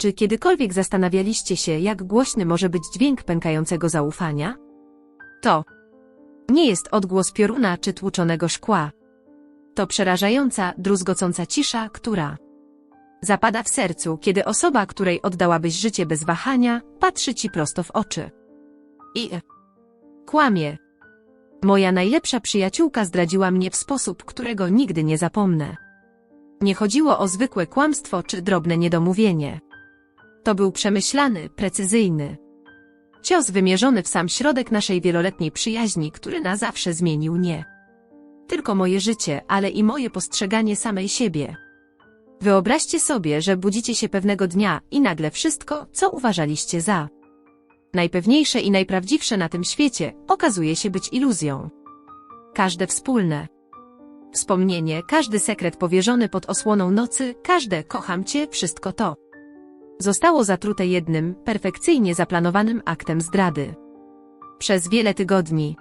Czy kiedykolwiek zastanawialiście się, jak głośny może być dźwięk pękającego zaufania? To nie jest odgłos pioruna czy tłuczonego szkła. To przerażająca, druzgocąca cisza, która zapada w sercu, kiedy osoba, której oddałabyś życie bez wahania, patrzy ci prosto w oczy. I kłamie. Moja najlepsza przyjaciółka zdradziła mnie w sposób, którego nigdy nie zapomnę. Nie chodziło o zwykłe kłamstwo czy drobne niedomówienie. To był przemyślany, precyzyjny. Cios wymierzony w sam środek naszej wieloletniej przyjaźni, który na zawsze zmienił nie tylko moje życie, ale i moje postrzeganie samej siebie. Wyobraźcie sobie, że budzicie się pewnego dnia i nagle wszystko, co uważaliście za najpewniejsze i najprawdziwsze na tym świecie, okazuje się być iluzją. Każde wspólne wspomnienie, każdy sekret powierzony pod osłoną nocy, każde kocham cię, wszystko to zostało zatrute jednym, perfekcyjnie zaplanowanym aktem zdrady. Przez wiele tygodni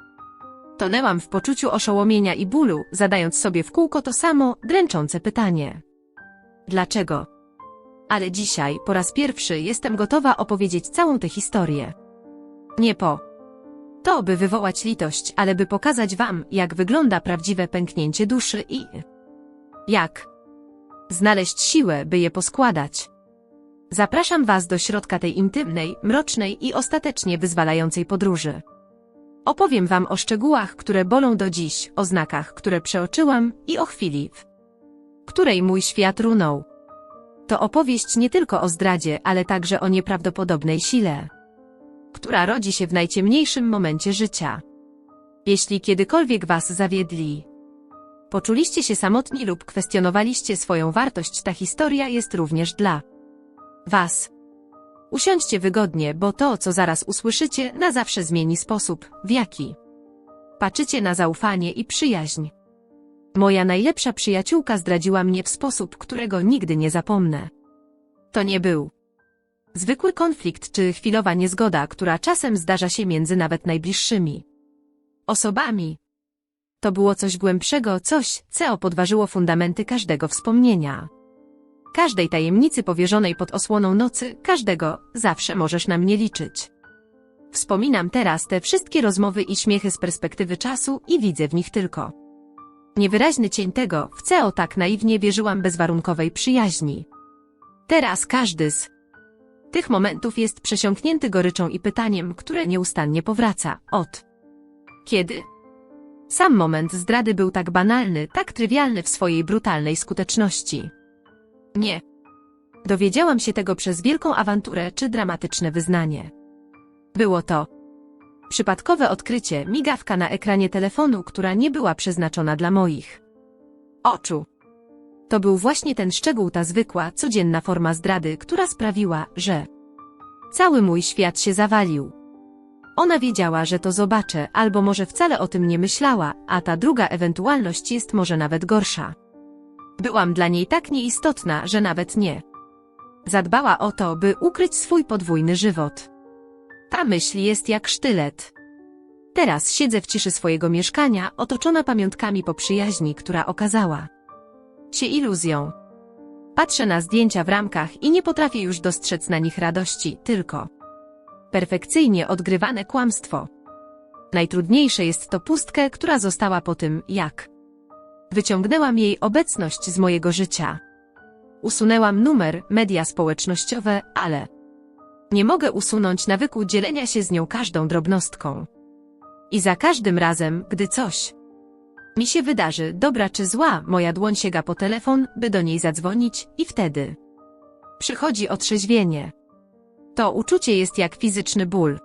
tonęłam w poczuciu oszołomienia i bólu, zadając sobie w kółko to samo, dręczące pytanie. Dlaczego? Ale dzisiaj, po raz pierwszy, jestem gotowa opowiedzieć całą tę historię. Nie po to, by wywołać litość, ale by pokazać wam, jak wygląda prawdziwe pęknięcie duszy i jak znaleźć siłę, by je poskładać. Zapraszam was do środka tej intymnej, mrocznej i ostatecznie wyzwalającej podróży. Opowiem wam o szczegółach, które bolą do dziś, o znakach, które przeoczyłam i o chwili, w której mój świat runął. To opowieść nie tylko o zdradzie, ale także o nieprawdopodobnej sile, która rodzi się w najciemniejszym momencie życia. Jeśli kiedykolwiek was zawiedli, poczuliście się samotni lub kwestionowaliście swoją wartość, ta historia jest również dla was. Usiądźcie wygodnie, bo to, co zaraz usłyszycie, na zawsze zmieni sposób, w jaki patrzycie na zaufanie i przyjaźń. Moja najlepsza przyjaciółka zdradziła mnie w sposób, którego nigdy nie zapomnę. To nie był zwykły konflikt czy chwilowa niezgoda, która czasem zdarza się między nawet najbliższymi osobami. To było coś głębszego, coś, co podważyło fundamenty każdego wspomnienia. Każdej tajemnicy powierzonej pod osłoną nocy, każdego, zawsze możesz na mnie liczyć. Wspominam teraz te wszystkie rozmowy i śmiechy z perspektywy czasu i widzę w nich tylko niewyraźny cień tego, w co tak naiwnie wierzyłam bezwarunkowej przyjaźni. Teraz każdy z tych momentów jest przesiąknięty goryczą i pytaniem, które nieustannie powraca. Od kiedy? Sam moment zdrady był tak banalny, tak trywialny w swojej brutalnej skuteczności. Nie. Dowiedziałam się tego przez wielką awanturę czy dramatyczne wyznanie. Było to przypadkowe odkrycie, migawka na ekranie telefonu, która nie była przeznaczona dla moich oczu. To był właśnie ten szczegół, ta zwykła, codzienna forma zdrady, która sprawiła, że cały mój świat się zawalił. Ona wiedziała, że to zobaczę, albo może wcale o tym nie myślała, a ta druga ewentualność jest może nawet gorsza. Byłam dla niej tak nieistotna, że nawet nie. Zadbała o to, by ukryć swój podwójny żywot. Ta myśl jest jak sztylet. Teraz siedzę w ciszy swojego mieszkania, otoczona pamiątkami po przyjaźni, która okazała się iluzją. Patrzę na zdjęcia w ramkach i nie potrafię już dostrzec na nich radości, tylko perfekcyjnie odgrywane kłamstwo. Najtrudniejsze jest to pustkę, która została po tym, jak Wyciągnęłam jej obecność z mojego życia. Usunęłam numer, media społecznościowe, ale nie mogę usunąć nawyku dzielenia się z nią każdą drobnostką. I za każdym razem, gdy coś mi się wydarzy, dobra czy zła, moja dłoń sięga po telefon, by do niej zadzwonić, i wtedy przychodzi otrzeźwienie. To uczucie jest jak fizyczny ból.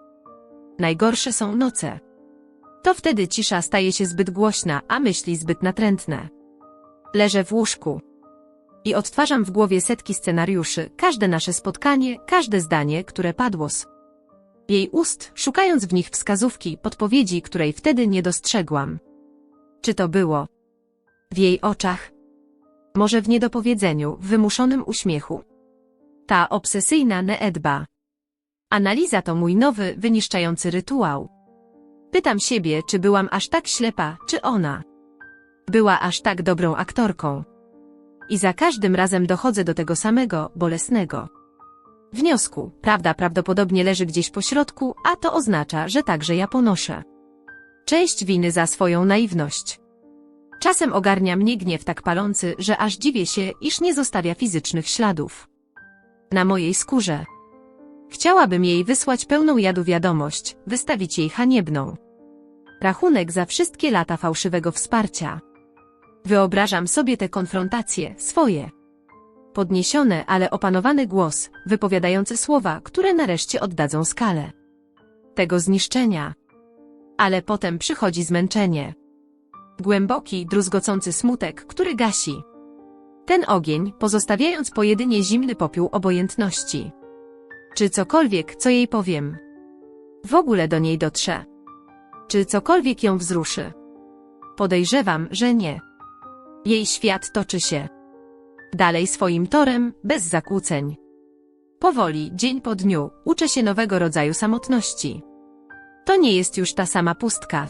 Najgorsze są noce. To wtedy cisza staje się zbyt głośna, a myśli zbyt natrętne. Leżę w łóżku. I odtwarzam w głowie setki scenariuszy, każde nasze spotkanie, każde zdanie, które padło z jej ust, szukając w nich wskazówki, podpowiedzi, której wtedy nie dostrzegłam. Czy to było w jej oczach? Może w niedopowiedzeniu, w wymuszonym uśmiechu? Ta obsesyjna needba. Analiza to mój nowy, wyniszczający rytuał. Pytam siebie, czy byłam aż tak ślepa, czy ona była aż tak dobrą aktorką. I za każdym razem dochodzę do tego samego, bolesnego Wniosku, prawda prawdopodobnie leży gdzieś po środku, a to oznacza, że także ja ponoszę. Część winy za swoją naiwność. Czasem ogarnia mnie gniew tak palący, że aż dziwię się, iż nie zostawia fizycznych śladów. Na mojej skórze. Chciałabym jej wysłać pełną jadu wiadomość, wystawić jej haniebną. Rachunek za wszystkie lata fałszywego wsparcia. Wyobrażam sobie te konfrontacje, swoje. Podniesione, ale opanowany głos, wypowiadający słowa, które nareszcie oddadzą skalę. Tego zniszczenia. Ale potem przychodzi zmęczenie. Głęboki, druzgocący smutek, który gasi. Ten ogień, pozostawiając po jedynie zimny popiół obojętności. Czy cokolwiek, co jej powiem, w ogóle do niej dotrze? Czy cokolwiek ją wzruszy? Podejrzewam, że nie. Jej świat toczy się dalej swoim torem, bez zakłóceń. Powoli, dzień po dniu, uczę się nowego rodzaju samotności. To nie jest już ta sama pustka.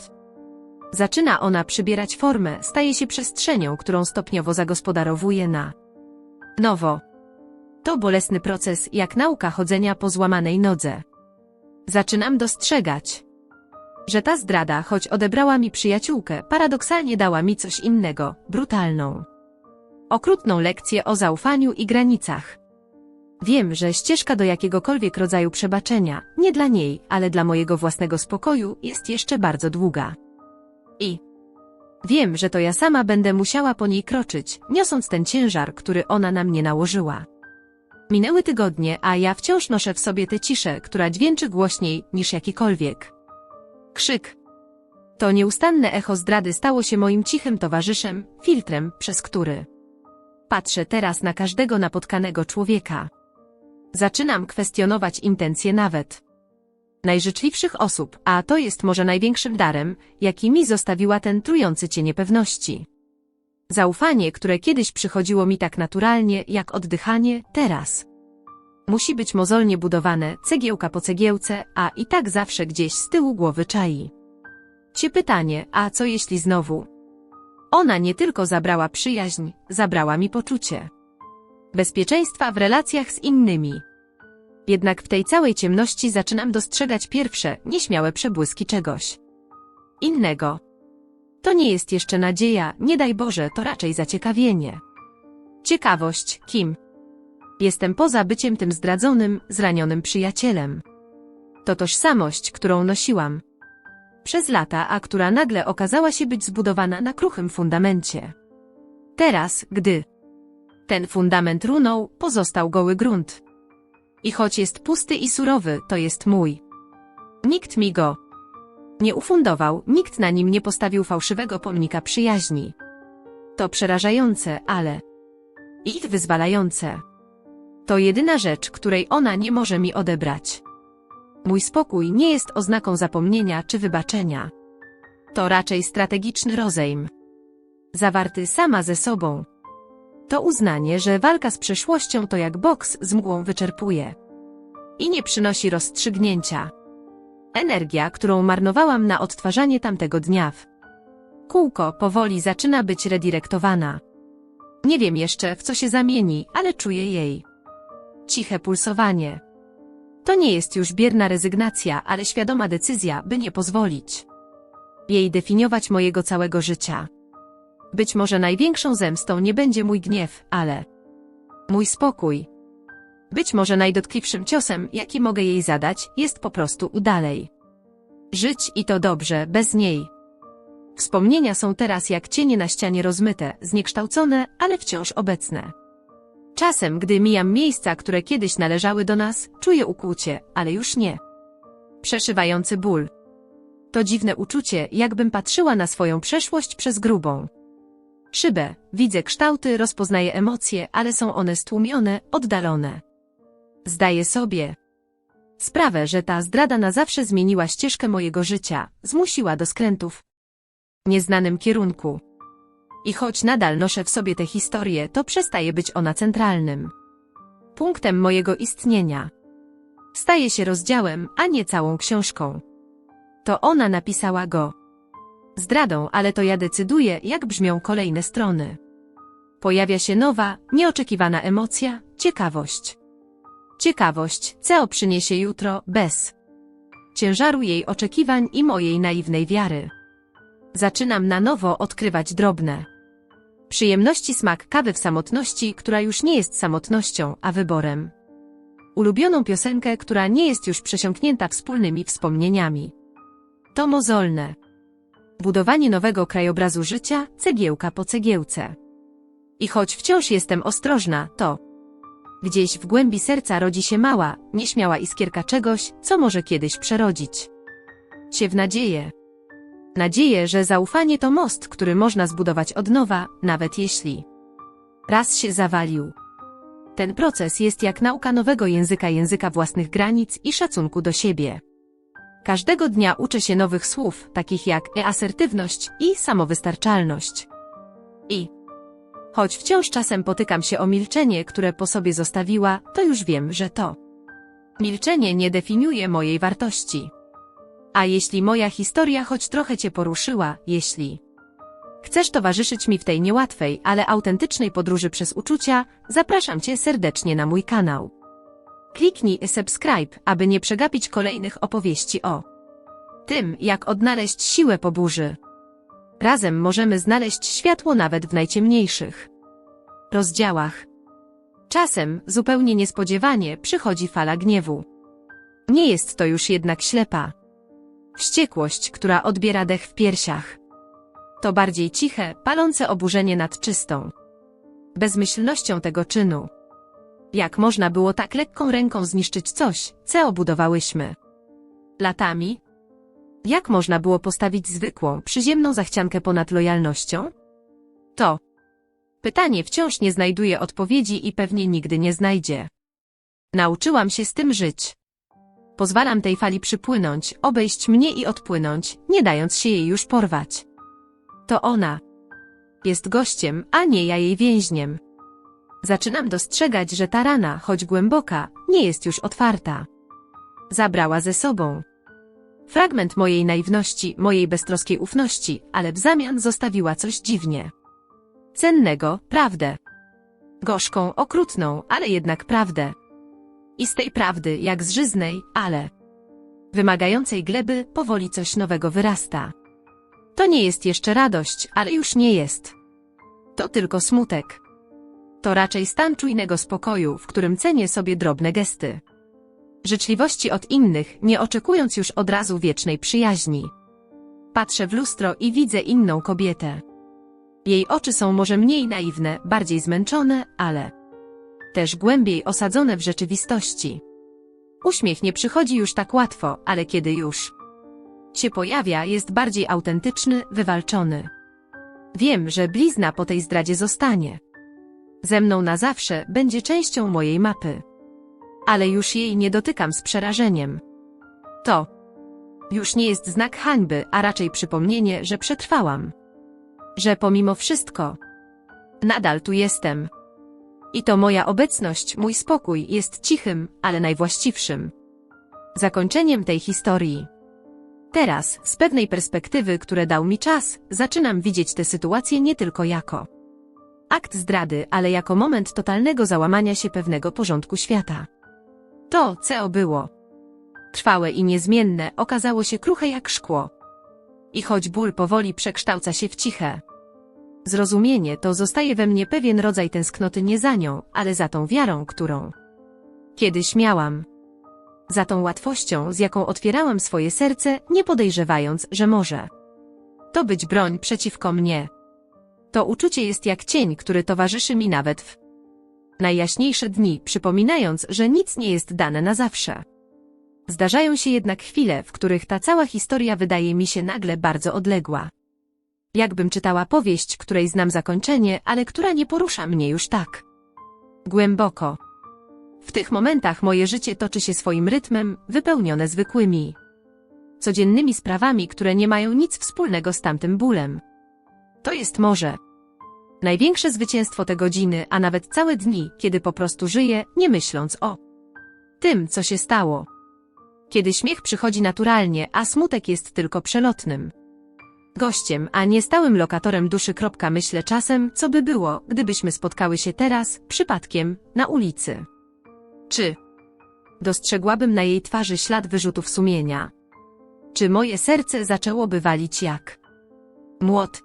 Zaczyna ona przybierać formę, staje się przestrzenią, którą stopniowo zagospodarowuje na nowo. To bolesny proces, jak nauka chodzenia po złamanej nodze. Zaczynam dostrzegać, że ta zdrada, choć odebrała mi przyjaciółkę, paradoksalnie dała mi coś innego, brutalną. Okrutną lekcję o zaufaniu i granicach. Wiem, że ścieżka do jakiegokolwiek rodzaju przebaczenia, nie dla niej, ale dla mojego własnego spokoju, jest jeszcze bardzo długa. I wiem, że to ja sama będę musiała po niej kroczyć, niosąc ten ciężar, który ona na mnie nałożyła. Minęły tygodnie, a ja wciąż noszę w sobie tę ciszę, która dźwięczy głośniej niż jakikolwiek. Krzyk. To nieustanne echo zdrady stało się moim cichym towarzyszem, filtrem, przez który patrzę teraz na każdego napotkanego człowieka. Zaczynam kwestionować intencje nawet najżyczliwszych osób, a to jest może największym darem, jaki mi zostawiła ten trujący cię niepewności. Zaufanie, które kiedyś przychodziło mi tak naturalnie, jak oddychanie, teraz. Musi być mozolnie budowane, cegiełka po cegiełce, a i tak zawsze gdzieś z tyłu głowy czai. Cie pytanie, a co jeśli znowu? Ona nie tylko zabrała przyjaźń, zabrała mi poczucie bezpieczeństwa w relacjach z innymi. Jednak w tej całej ciemności zaczynam dostrzegać pierwsze, nieśmiałe przebłyski czegoś innego. To nie jest jeszcze nadzieja, nie daj Boże, to raczej zaciekawienie. Ciekawość, kim? Jestem poza byciem tym zdradzonym, zranionym przyjacielem. To tożsamość, którą nosiłam. Przez lata, a która nagle okazała się być zbudowana na kruchym fundamencie. Teraz, gdy ten fundament runął, pozostał goły grunt. I choć jest pusty i surowy, to jest mój. Nikt mi go nie ufundował, nikt na nim nie postawił fałszywego pomnika przyjaźni. To przerażające, ale i wyzwalające. To jedyna rzecz, której ona nie może mi odebrać. Mój spokój nie jest oznaką zapomnienia czy wybaczenia. To raczej strategiczny rozejm. Zawarty sama ze sobą. To uznanie, że walka z przeszłością to jak boks z mgłą wyczerpuje. I nie przynosi rozstrzygnięcia. Energia, którą marnowałam na odtwarzanie tamtego dnia w kółko powoli zaczyna być redirektowana. Nie wiem jeszcze, w co się zamieni, ale czuję jej ciche pulsowanie. To nie jest już bierna rezygnacja, ale świadoma decyzja, by nie pozwolić jej definiować mojego całego życia. Być może największą zemstą nie będzie mój gniew, ale mój spokój. Być może najdotkliwszym ciosem, jaki mogę jej zadać, jest po prostu udalej. Żyć i to dobrze, bez niej. Wspomnienia są teraz jak cienie na ścianie rozmyte, zniekształcone, ale wciąż obecne. Czasem, gdy mijam miejsca, które kiedyś należały do nas, czuję ukłucie, ale już nie. Przeszywający ból. To dziwne uczucie, jakbym patrzyła na swoją przeszłość przez grubą szybę. Widzę kształty, rozpoznaję emocje, ale są one stłumione, oddalone. Zdaję sobie sprawę, że ta zdrada na zawsze zmieniła ścieżkę mojego życia, zmusiła do skrętów w nieznanym kierunku. I choć nadal noszę w sobie tę historię, to przestaje być ona centralnym punktem mojego istnienia. Staje się rozdziałem, a nie całą książką. To ona napisała go. Zdradą, ale to ja decyduję, jak brzmią kolejne strony. Pojawia się nowa, nieoczekiwana emocja, ciekawość. Ciekawość, co przyniesie jutro, bez ciężaru jej oczekiwań i mojej naiwnej wiary. Zaczynam na nowo odkrywać drobne przyjemności smak kawy w samotności, która już nie jest samotnością, a wyborem. Ulubioną piosenkę, która nie jest już przesiąknięta wspólnymi wspomnieniami. To mozolne. Budowanie nowego krajobrazu życia, cegiełka po cegiełce. I choć wciąż jestem ostrożna, to gdzieś w głębi serca rodzi się mała, nieśmiała iskierka czegoś, co może kiedyś przerodzić się w nadzieję. Nadzieję, że zaufanie to most, który można zbudować od nowa, nawet jeśli raz się zawalił. Ten proces jest jak nauka nowego języka języka własnych granic i szacunku do siebie. Każdego dnia uczę się nowych słów, takich jak asertywność i samowystarczalność. I choć wciąż czasem potykam się o milczenie, które po sobie zostawiła, to już wiem, że to milczenie nie definiuje mojej wartości. A jeśli moja historia choć trochę cię poruszyła, jeśli chcesz towarzyszyć mi w tej niełatwej, ale autentycznej podróży przez uczucia, zapraszam cię serdecznie na mój kanał. Kliknij subscribe, aby nie przegapić kolejnych opowieści o tym, jak odnaleźć siłę po burzy. Razem możemy znaleźć światło nawet w najciemniejszych rozdziałach. Czasem, zupełnie niespodziewanie, przychodzi fala gniewu. Nie jest to już jednak ślepa. Wściekłość, która odbiera dech w piersiach. To bardziej ciche, palące oburzenie nad czystą bezmyślnością tego czynu. Jak można było tak lekką ręką zniszczyć coś, co obudowałyśmy? Latami? Jak można było postawić zwykłą, przyziemną zachciankę ponad lojalnością? To pytanie wciąż nie znajduje odpowiedzi i pewnie nigdy nie znajdzie. Nauczyłam się z tym żyć. Pozwalam tej fali przypłynąć, obejść mnie i odpłynąć, nie dając się jej już porwać. To ona. Jest gościem, a nie ja jej więźniem. Zaczynam dostrzegać, że ta rana, choć głęboka, nie jest już otwarta. Zabrała ze sobą fragment mojej naiwności, mojej beztroskiej ufności, ale w zamian zostawiła coś dziwnie cennego, prawdę. Gorzką, okrutną, ale jednak prawdę. I z tej prawdy, jak z żyznej, ale wymagającej gleby, powoli coś nowego wyrasta. To nie jest jeszcze radość, ale już nie jest. To tylko smutek. To raczej stan czujnego spokoju, w którym cenię sobie drobne gesty. Życzliwości od innych, nie oczekując już od razu wiecznej przyjaźni. Patrzę w lustro i widzę inną kobietę. Jej oczy są może mniej naiwne, bardziej zmęczone, ale też głębiej osadzone w rzeczywistości. Uśmiech nie przychodzi już tak łatwo, ale kiedy już się pojawia, jest bardziej autentyczny, wywalczony. Wiem, że blizna po tej zdradzie zostanie. Ze mną na zawsze będzie częścią mojej mapy. Ale już jej nie dotykam z przerażeniem. To już nie jest znak hańby, a raczej przypomnienie, że przetrwałam. Że pomimo wszystko nadal tu jestem. I to moja obecność, mój spokój jest cichym, ale najwłaściwszym zakończeniem tej historii. Teraz, z pewnej perspektywy, które dał mi czas, zaczynam widzieć tę sytuację nie tylko jako akt zdrady, ale jako moment totalnego załamania się pewnego porządku świata. To, co było trwałe i niezmienne, okazało się kruche jak szkło. I choć ból powoli przekształca się w ciche, Zrozumienie to zostaje we mnie pewien rodzaj tęsknoty nie za nią, ale za tą wiarą, którą kiedyś miałam. Za tą łatwością, z jaką otwierałam swoje serce, nie podejrzewając, że może to być broń przeciwko mnie. To uczucie jest jak cień, który towarzyszy mi nawet w najjaśniejsze dni, przypominając, że nic nie jest dane na zawsze. Zdarzają się jednak chwile, w których ta cała historia wydaje mi się nagle bardzo odległa. Jakbym czytała powieść, której znam zakończenie, ale która nie porusza mnie już tak głęboko. W tych momentach moje życie toczy się swoim rytmem, wypełnione zwykłymi, codziennymi sprawami, które nie mają nic wspólnego z tamtym bólem. To jest może największe zwycięstwo te godziny, a nawet całe dni, kiedy po prostu żyję, nie myśląc o tym, co się stało. Kiedy śmiech przychodzi naturalnie, a smutek jest tylko przelotnym gościem, a nie stałym lokatorem duszy. Myślę czasem, co by było, gdybyśmy spotkały się teraz, przypadkiem, na ulicy. Czy Dostrzegłabym na jej twarzy ślad wyrzutów sumienia. Czy moje serce zaczęłoby walić jak młot?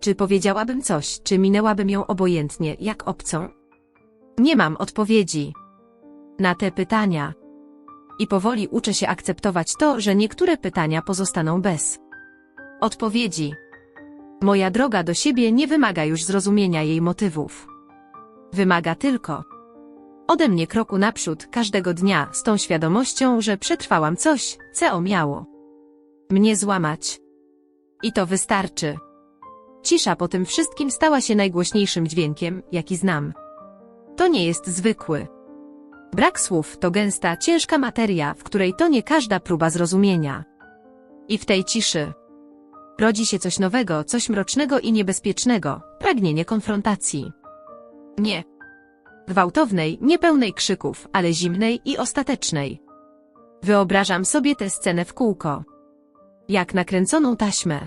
Czy powiedziałabym coś, czy minęłabym ją obojętnie, jak obcą? Nie mam odpowiedzi na te pytania. I powoli uczę się akceptować to, że niektóre pytania pozostaną bez odpowiedzi. Moja droga do siebie nie wymaga już zrozumienia jej motywów. Wymaga tylko ode mnie kroku naprzód każdego dnia z tą świadomością, że przetrwałam coś, co miało mnie złamać. I to wystarczy. Cisza po tym wszystkim stała się najgłośniejszym dźwiękiem, jaki znam. To nie jest zwykły. Brak słów to gęsta, ciężka materia, w której to nie każda próba zrozumienia. I w tej ciszy rodzi się coś nowego, coś mrocznego i niebezpiecznego, pragnienie konfrontacji. Nie. Gwałtownej, niepełnej krzyków, ale zimnej i ostatecznej. Wyobrażam sobie tę scenę w kółko. Jak nakręconą taśmę.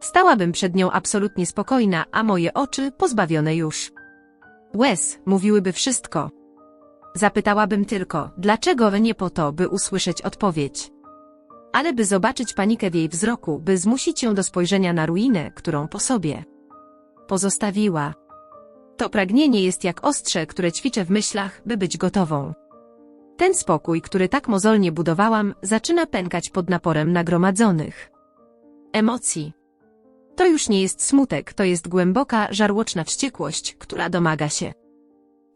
Stałabym przed nią absolutnie spokojna, a moje oczy pozbawione już. Łez mówiłyby wszystko. Zapytałabym tylko, dlaczego nie po to, by usłyszeć odpowiedź. Ale by zobaczyć panikę w jej wzroku, by zmusić ją do spojrzenia na ruinę, którą po sobie pozostawiła. To pragnienie jest jak ostrze, które ćwiczę w myślach, by być gotową. Ten spokój, który tak mozolnie budowałam, zaczyna pękać pod naporem nagromadzonych emocji. To już nie jest smutek, to jest głęboka, żarłoczna wściekłość, która domaga się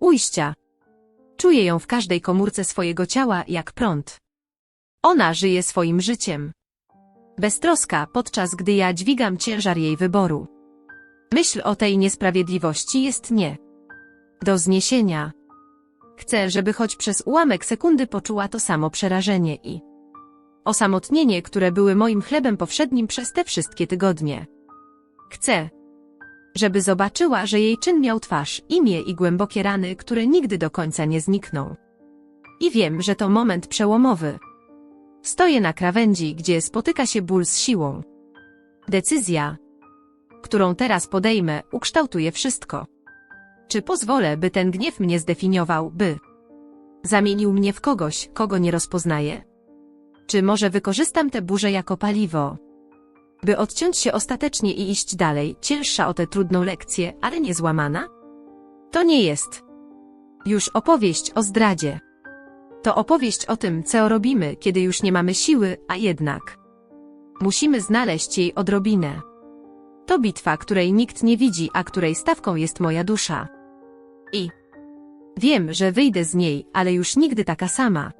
ujścia. Czuję ją w każdej komórce swojego ciała jak prąd. Ona żyje swoim życiem. Beztroska, podczas gdy ja dźwigam ciężar jej wyboru. Myśl o tej niesprawiedliwości jest nie do zniesienia. Chcę, żeby choć przez ułamek sekundy poczuła to samo przerażenie i osamotnienie, które były moim chlebem powszednim przez te wszystkie tygodnie. Chcę, żeby zobaczyła, że jej czyn miał twarz, imię i głębokie rany, które nigdy do końca nie znikną. I wiem, że to moment przełomowy. Stoję na krawędzi, gdzie spotyka się ból z siłą. Decyzja, którą teraz podejmę, ukształtuje wszystko. Czy pozwolę, by ten gniew mnie zdefiniował, by zamienił mnie w kogoś, kogo nie rozpoznaję? Czy może wykorzystam tę burzę jako paliwo, by odciąć się ostatecznie i iść dalej, cięższa o tę trudną lekcję, ale nie złamana? To nie jest już opowieść o zdradzie. To opowieść o tym, co robimy, kiedy już nie mamy siły, a jednak musimy znaleźć jej odrobinę. To bitwa, której nikt nie widzi, a której stawką jest moja dusza. I wiem, że wyjdę z niej, ale już nigdy taka sama.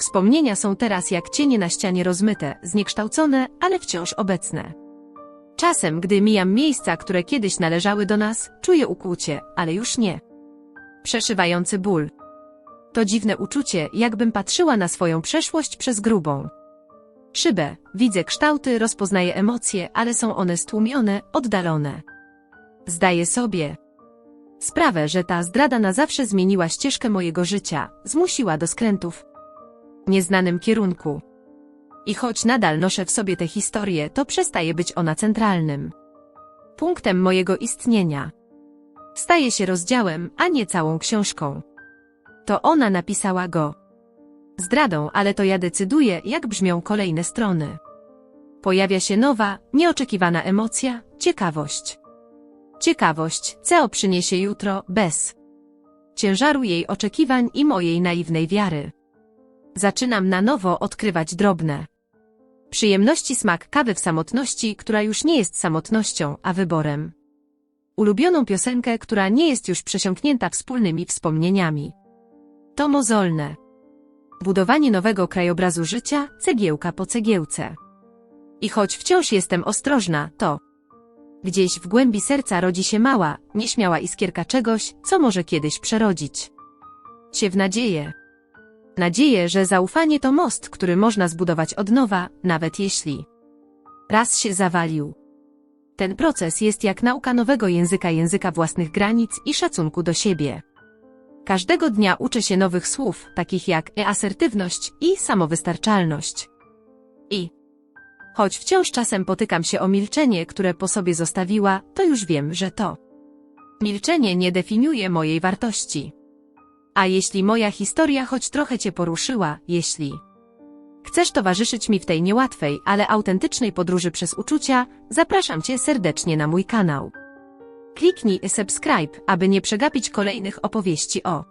Wspomnienia są teraz jak cienie na ścianie rozmyte, zniekształcone, ale wciąż obecne. Czasem, gdy mijam miejsca, które kiedyś należały do nas, czuję ukłucie, ale już nie. Przeszywający ból. To dziwne uczucie, jakbym patrzyła na swoją przeszłość przez grubą. Szybę, widzę kształty, rozpoznaję emocje, ale są one stłumione, oddalone. Zdaję sobie sprawę, że ta zdrada na zawsze zmieniła ścieżkę mojego życia, zmusiła do skrętów, nieznanym kierunku. I choć nadal noszę w sobie tę historię, to przestaje być ona centralnym punktem mojego istnienia. Staje się rozdziałem, a nie całą książką. To ona napisała go. Zdradą, ale to ja decyduję, jak brzmią kolejne strony. Pojawia się nowa, nieoczekiwana emocja, ciekawość. Ciekawość, co przyniesie jutro, bez ciężaru jej oczekiwań i mojej naiwnej wiary. Zaczynam na nowo odkrywać drobne przyjemności smak kawy w samotności, która już nie jest samotnością, a wyborem. Ulubioną piosenkę, która nie jest już przesiąknięta wspólnymi wspomnieniami. To mozolne. Budowanie nowego krajobrazu życia, cegiełka po cegiełce. I choć wciąż jestem ostrożna, to gdzieś w głębi serca rodzi się mała, nieśmiała iskierka czegoś, co może kiedyś przerodzić się w nadzieję. Nadzieję, że zaufanie to most, który można zbudować od nowa, nawet jeśli raz się zawalił. Ten proces jest jak nauka nowego języka języka własnych granic i szacunku do siebie. Każdego dnia uczę się nowych słów, takich jak e-asertywność i samowystarczalność. I choć wciąż czasem potykam się o milczenie, które po sobie zostawiła, to już wiem, że to milczenie nie definiuje mojej wartości A jeśli moja historia choć trochę cię poruszyła, jeśli chcesz towarzyszyć mi w tej niełatwej, ale autentycznej podróży przez uczucia, zapraszam cię serdecznie na mój kanał. Kliknij subscribe, aby nie przegapić kolejnych opowieści o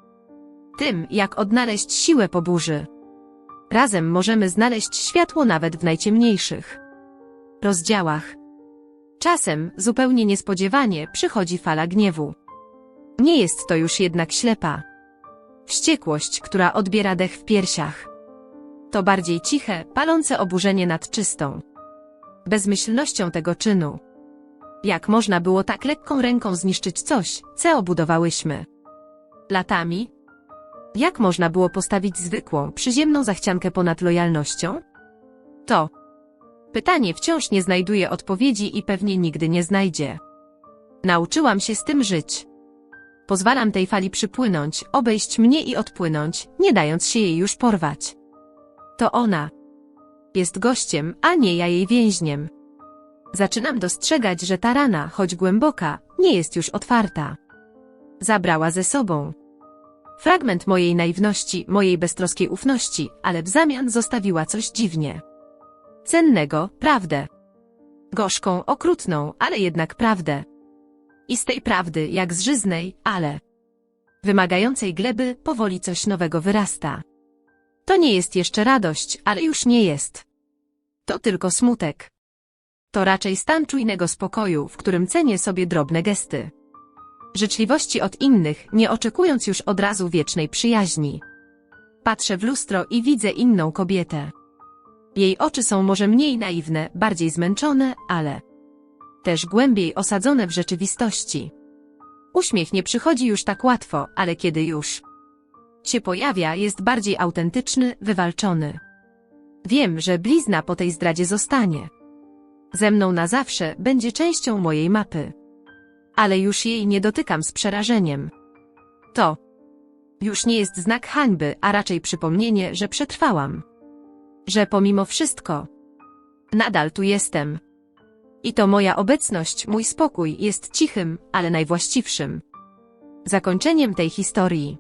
tym, jak odnaleźć siłę po burzy. Razem możemy znaleźć światło nawet w najciemniejszych rozdziałach. Czasem, zupełnie niespodziewanie, przychodzi fala gniewu. Nie jest to już jednak ślepa. Wściekłość, która odbiera dech w piersiach. To bardziej ciche, palące oburzenie nad czystą bezmyślnością tego czynu. Jak można było tak lekką ręką zniszczyć coś, co obudowałyśmy? Latami? Jak można było postawić zwykłą, przyziemną zachciankę ponad lojalnością? To pytanie wciąż nie znajduje odpowiedzi i pewnie nigdy nie znajdzie. Nauczyłam się z tym żyć. Pozwalam tej fali przypłynąć, obejść mnie i odpłynąć, nie dając się jej już porwać. To ona. Jest gościem, a nie ja jej więźniem. Zaczynam dostrzegać, że ta rana, choć głęboka, nie jest już otwarta. Zabrała ze sobą fragment mojej naiwności, mojej beztroskiej ufności, ale w zamian zostawiła coś dziwnie cennego, prawdę. Gorzką, okrutną, ale jednak prawdę. I z tej prawdy, jak z żyznej, ale wymagającej gleby, powoli coś nowego wyrasta. To nie jest jeszcze radość, ale już nie jest. To tylko smutek. To raczej stan czujnego spokoju, w którym cenię sobie drobne gesty. Życzliwości od innych, nie oczekując już od razu wiecznej przyjaźni. Patrzę w lustro i widzę inną kobietę. Jej oczy są może mniej naiwne, bardziej zmęczone, ale też głębiej osadzone w rzeczywistości. Uśmiech nie przychodzi już tak łatwo, ale kiedy już się pojawia, jest bardziej autentyczny, wywalczony. Wiem, że blizna po tej zdradzie zostanie. Ze mną na zawsze będzie częścią mojej mapy. Ale już jej nie dotykam z przerażeniem. To już nie jest znak hańby, a raczej przypomnienie, że przetrwałam. Że pomimo wszystko nadal tu jestem. I to moja obecność, mój spokój jest cichym, ale najwłaściwszym zakończeniem tej historii.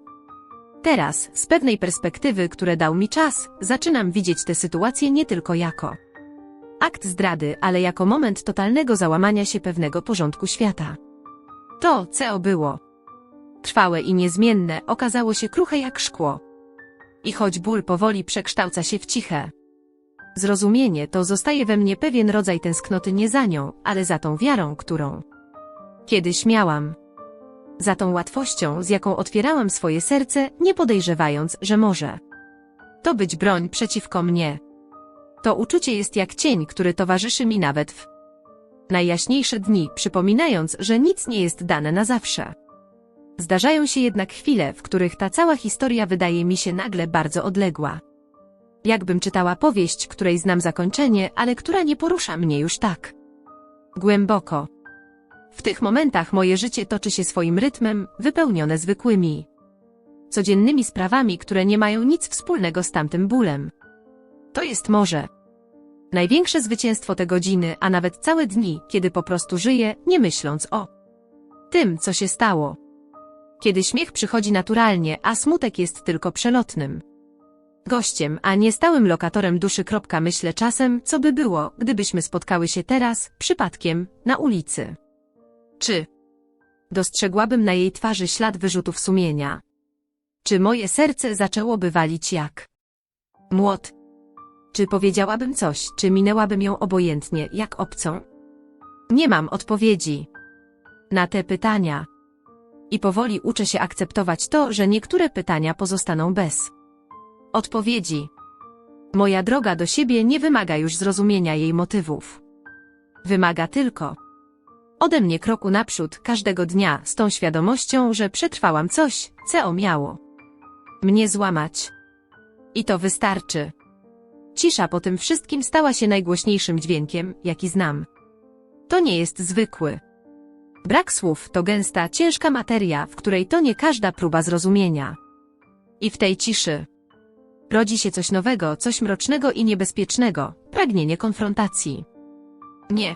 Teraz, z pewnej perspektywy, które dał mi czas, zaczynam widzieć tę sytuację nie tylko jako akt zdrady, ale jako moment totalnego załamania się pewnego porządku świata. To, co było trwałe i niezmienne, okazało się kruche jak szkło. I choć ból powoli przekształca się w ciche, zrozumienie to zostaje we mnie pewien rodzaj tęsknoty nie za nią, ale za tą wiarą, którą kiedyś miałam. Za tą łatwością, z jaką otwierałam swoje serce, nie podejrzewając, że może to być broń przeciwko mnie. To uczucie jest jak cień, który towarzyszy mi nawet w najjaśniejsze dni, przypominając, że nic nie jest dane na zawsze. Zdarzają się jednak chwile, w których ta cała historia wydaje mi się nagle bardzo odległa. Jakbym czytała powieść, której znam zakończenie, ale która nie porusza mnie już tak głęboko. W tych momentach moje życie toczy się swoim rytmem, wypełnione zwykłymi, codziennymi sprawami, które nie mają nic wspólnego z tamtym bólem. To jest może największe zwycięstwo te godziny, a nawet całe dni, kiedy po prostu żyję, nie myśląc o tym, co się stało. Kiedy śmiech przychodzi naturalnie, a smutek jest tylko przelotnym gościem, a nie stałym lokatorem duszy. Myślę czasem, co by było, gdybyśmy spotkały się teraz, przypadkiem, na ulicy. Czy dostrzegłabym na jej twarzy ślad wyrzutów sumienia? Czy moje serce zaczęłoby walić jak młot? Czy powiedziałabym coś, czy minęłabym ją obojętnie, jak obcą? Nie mam odpowiedzi na te pytania. I powoli uczę się akceptować to, że niektóre pytania pozostaną bez odpowiedzi. Moja droga do siebie nie wymaga już zrozumienia jej motywów. Wymaga tylko ode mnie kroku naprzód każdego dnia z tą świadomością, że przetrwałam coś, co miało mnie złamać. I to wystarczy. Cisza po tym wszystkim stała się najgłośniejszym dźwiękiem, jaki znam. To nie jest zwykły. Brak słów to gęsta, ciężka materia, w której to nie każda próba zrozumienia. I w tej ciszy rodzi się coś nowego, coś mrocznego i niebezpiecznego, pragnienie konfrontacji. Nie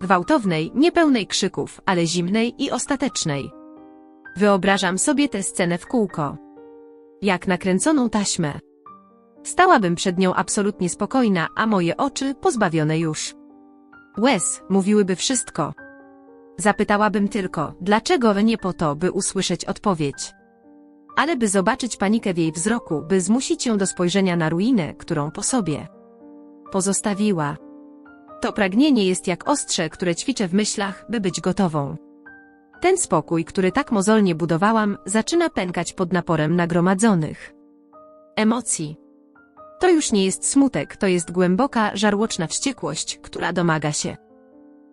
gwałtownej, niepełnej krzyków, ale zimnej i ostatecznej. Wyobrażam sobie tę scenę w kółko. Jak nakręconą taśmę. Stałabym przed nią absolutnie spokojna, a moje oczy pozbawione już. Łez mówiłyby wszystko. Zapytałabym tylko, dlaczego nie po to, by usłyszeć odpowiedź. Ale by zobaczyć panikę w jej wzroku, by zmusić ją do spojrzenia na ruinę, którą po sobie pozostawiła. To pragnienie jest jak ostrze, które ćwiczę w myślach, by być gotową. Ten spokój, który tak mozolnie budowałam, zaczyna pękać pod naporem nagromadzonych emocji. To już nie jest smutek, to jest głęboka, żarłoczna wściekłość, która domaga się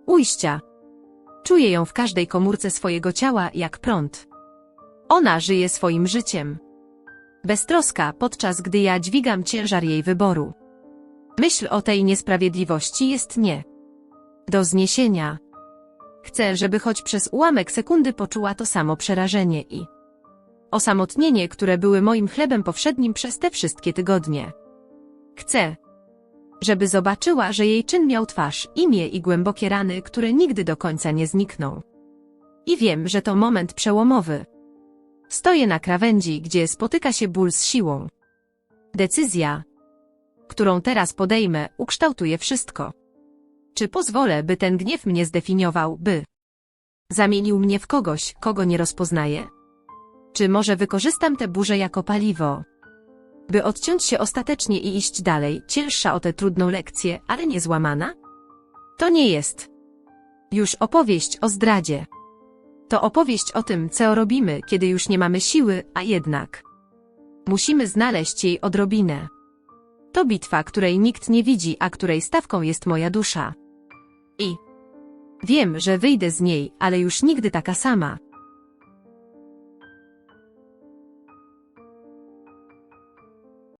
ujścia. Czuję ją w każdej komórce swojego ciała jak prąd. Ona żyje swoim życiem. Beztroska, podczas gdy ja dźwigam ciężar jej wyboru. Myśl o tej niesprawiedliwości jest nie do zniesienia. Chcę, żeby choć przez ułamek sekundy poczuła to samo przerażenie i osamotnienie, które były moim chlebem powszednim przez te wszystkie tygodnie. Chcę, żeby zobaczyła, że jej czyn miał twarz, imię i głębokie rany, które nigdy do końca nie znikną. I wiem, że to moment przełomowy. Stoję na krawędzi, gdzie spotyka się ból z siłą. Decyzja, którą teraz podejmę, ukształtuje wszystko. Czy pozwolę, by ten gniew mnie zdefiniował, by zamienił mnie w kogoś, kogo nie rozpoznaję? Czy może wykorzystam tę burzę jako paliwo? By odciąć się ostatecznie i iść dalej, cięższa o tę trudną lekcję, ale nie złamana? To nie jest już opowieść o zdradzie. To opowieść o tym, co robimy, kiedy już nie mamy siły, a jednak musimy znaleźć jej odrobinę. To bitwa, której nikt nie widzi, a której stawką jest moja dusza. I wiem, że wyjdę z niej, ale już nigdy taka sama.